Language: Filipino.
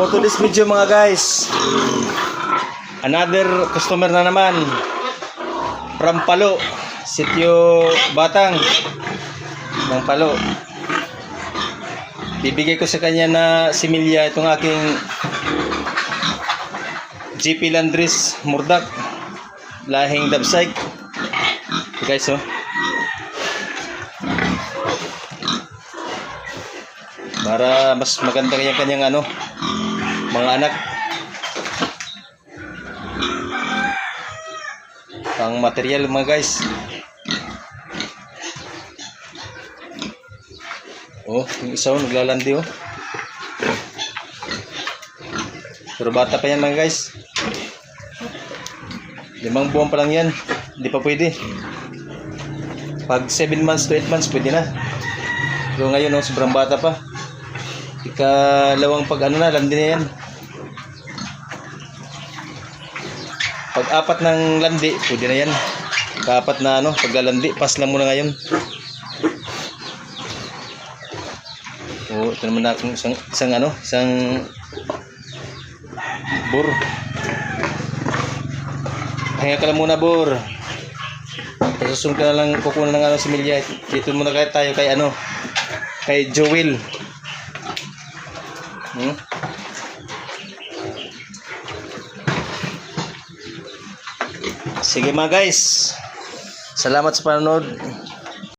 For today's video mga guys, another customer na naman from Palo, Sitio Batang ng Palo. Bibigay ko sa kanya na similya itong aking GP Landris Murdak lahing Dabsike. Guys oh. Para mas maganda yung kanyang ano, mga anak. Pang material mga guys. Oh, yung isa oh, naglalandi oh. Pero bata pa yan mga guys. Limang buwan pa lang yan. Hindi pa pwede. Pag 7 months to 8 months, pwede na. Pero ngayon, oh, sobrang bata pa. Ikalawang pag ano na, landi na yan. Pag apat ng landi, pwede na yan. Pag apat na ano, paglalandi, pass lang muna ngayon. Oo, ito naman na akong isang, isang ano, isang bur. Pahinga ka lang muna, bur. Susunod ka na lang kukunan ng ano si Milya. Dito muna kaya tayo kay ano, kay Joel. Hmm? Sige mga guys. Salamat sa panonood.